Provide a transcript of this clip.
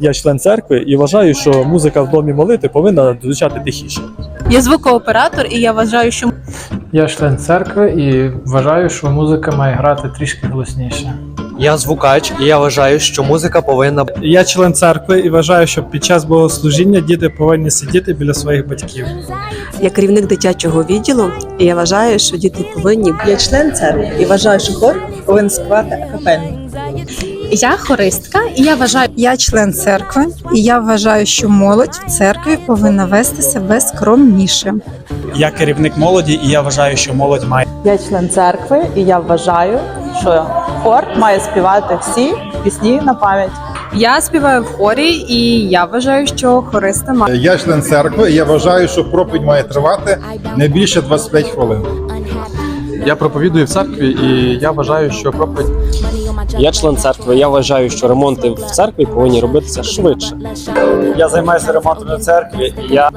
Я член церкви і вважаю, що музика в домі молити повинна звучати тихіше. Я звукооператор, і я вважаю, що Я член церкви і вважаю, що музика має грати трішки голосніше. Я звукач, і я вважаю, що музика повинна Я член церкви і вважаю, що під час богослужіння діти повинні сидіти біля своїх батьків. Я керівник дитячого відділу, і я вважаю, що діти повинні Я член церкви і вважаю, що хор повинен співати акапельно. Я хористка, і я вважаю, Я член церкви, і я вважаю, що молодь в церкві повинна вести себе скромніше. Я керівник молоді, і я вважаю, що молодь має. Я член церкви і я вважаю, що хор має співати всі пісні на пам'ять. я співаю в хорі, і я вважаю, що хориста має. Я член церкви, і я вважаю, що проповідь має тривати не більше 25 хвилин. Я проповідую в церкві, і я вважаю, що проповідь Я член церкви. Я вважаю, що ремонти в церкві повинні робитися швидше. Я займаюся ремонтом в церкві, і я